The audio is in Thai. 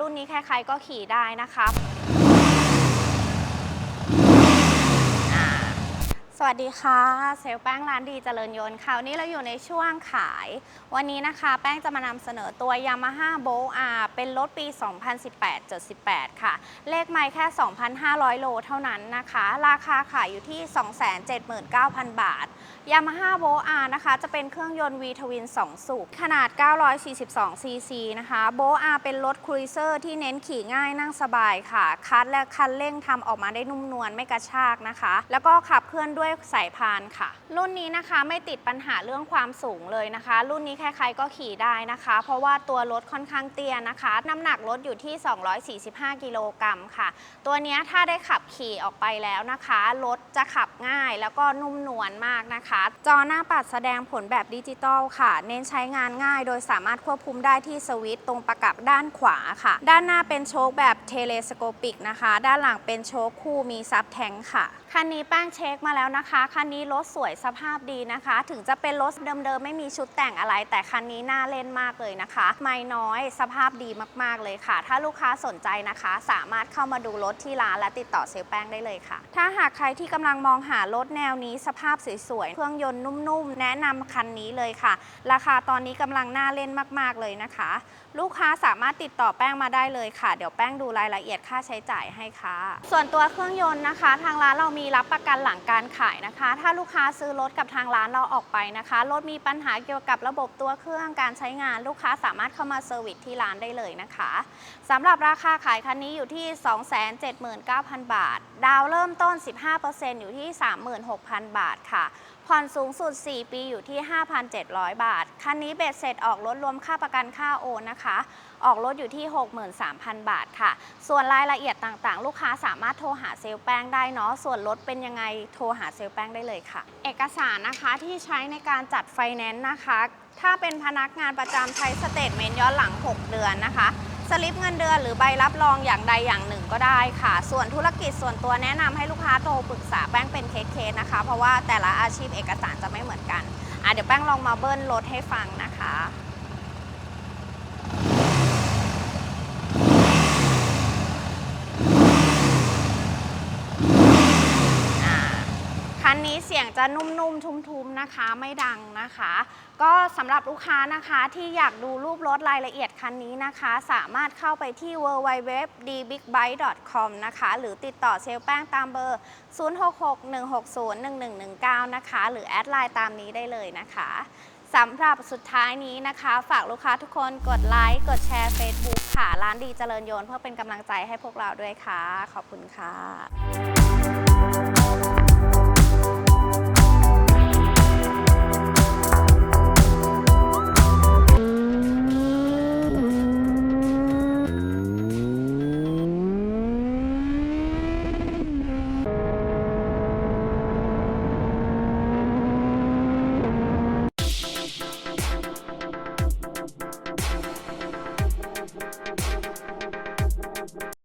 รุ่นนี้ใครๆก็ขี่ได้นะคะอ่าสวัสดีค่ะ เซลลแป้งร้านดีเจริญยนต์ค่ะวันนี้เราอยู่ในช่วงขาย วันนี้นะคะ แป้งจะมานำเสนอตัว Yamaha b o R เป็นรถปี 2018-78 ค่ะ เลขไม่แค่ 2,500 โลเท่านั้นนะคะ ราคาขายอยู่ที่ 279,000 บาท Yamaha b o R นะคะ จะเป็นเครื่องยนต์ V Twin 2สูบ ขนาด 942 cc นะคะ b o R เป็นรถครูเซอร์ที่เน้นขี่ง่ายนั่งสบายค่ะ คัดและคันเร่งทำออกมาได้นุ่มนวลไม่กระชากนะคะ แล้วก็ขับเคลื่อนด้วยสายพานค่ะ รุ่นนี้นะคะไม่ติดปัญหาเรื่องความสูงเลยนะคะ รุ่นนี้ใครๆก็ขี่ได้นะคะ เพราะว่าตัวรถค่อนข้างเตี้ยนะคะ น้ำหนักรถอยู่ที่ 245 กิโลกรัมค่ะ ตัวนี้ถ้าได้ขับขี่ออกไปแล้วนะคะ รถจะขับง่ายแล้วก็นุ่มนวลมากนะคะ จอหน้าปัดแสดงผลแบบดิจิตอลค่ะ เน้นใช้งานง่าย โดยสามารถควบคุมได้ที่สวิตช์ตรงประกับด้านขวาค่ะ ด้านหน้าเป็นโชคแบบเทเลสโคปิกนะคะ ด้านหลังเป็นโชคคู่มีซับแทงค่ะ คันนี้แป้งเช็คมาแล้วนะคะ คันนี้รถสวยสภาพดีนะคะ ถึงจะเป็นรถเดิมๆไม่มีชุดแต่งอะไร แต่คันนี้น่าเล่นมากเลยนะคะ ไม่น้อยสภาพดีมากๆเลยค่ะ ถ้าลูกค้าสนใจนะคะ สามารถเข้ามาดูรถที่ร้านและติดต่อเซลลแป้งได้เลยค่ะ ถ้าหากใครที่กำลังมองหารถแนวนี้สภาพสวยๆเครื่องยนต์นุ่มๆ แนะนำคันนี้เลยค่ะ ราคาตอนนี้กำลังน่าเล่นมากๆเลยนะคะ ลูกค้าสามารถติดต่อแป้งมาได้เลยค่ะ เดี๋ยวแป้งดูรายละเอียดค่าใช้จ่ายให้ค่ะ ส่วนตัวเครื่องยนต์นะคะ ทางร้านเรามีรับประกันหลังการขายนะคะ ถ้าลูกค้าซื้อรถกับทางร้านเราออกไปนะคะรถมีปัญหาเกี่ยวกับระบบตัวเครื่องการใช้งาน ลูกค้าสามารถเข้ามาเซอร์วิสที่ร้านได้เลยนะคะสำหรับราคาขายคันนี้อยู่ที่ 279,000 บาท ดาวเริ่มต้น 15%อยู่ที่ 36,000 บาทค่ะ ผ่อนสูงสุด 4 ปีอยู่ที่ 5,700 บาท คันนี้เบ็ดเสร็จออกรถรวมค่าประกันค่าโอนนะคะ ออกรถอยู่ที่ 63,000 บาทค่ะ ส่วนรายละเอียดต่างๆ ลูกค้าสามารถโทรหาเซลลแป้งได้เนาะ ส่วนรถเป็นยังไงโทรหาเซลลแป้งได้เลยค่ะ เอกสารนะคะที่ใช้ในการจัดไฟแนนซ์นะคะ ถ้าเป็นพนักงานประจำใช้สเตทเมนต์ย้อนหลัง 6 เดือนนะคะ สลิปเงินเดือนหรือใบรับรองอย่างใดอย่างหนึ่งก็ได้ค่ะ ส่วนธุรกิจส่วนตัวแนะนำให้ลูกค้าโทรปรึกษาแป้งเป็นเคสๆนะคะ เพราะว่าแต่ละอาชีพเอกสารจะไม่เหมือนกันอะเดี๋ยวแป้งลองมาเบิ้ลรถให้ฟังนะคะ อ่าคั นนี้เสียงจะนุ่มๆ ทุ้มๆ นะคะ ไม่ดังนะคะ ก็สำหรับลูกค้านะคะที่อยากดูรูปรถรายละเอียดคันนี้นะคะ สามารถเข้าไปที่ www.dbigbike.com นะคะ หรือติดต่อเซลลแป้งตามเบอร์ 0661601119 นะคะ หรือแอดไลน์ตามนี้ได้เลยนะคะสำหรับสุดท้ายนี้นะคะ ฝากลูกค้าทุกคนกดไลค์ กดแชร์ Facebook ค่ะ ร้านดีเจริญโยนต์เพื่อเป็นกำลังใจให้พวกเราด้วยค่ะ ขอบคุณค่ะ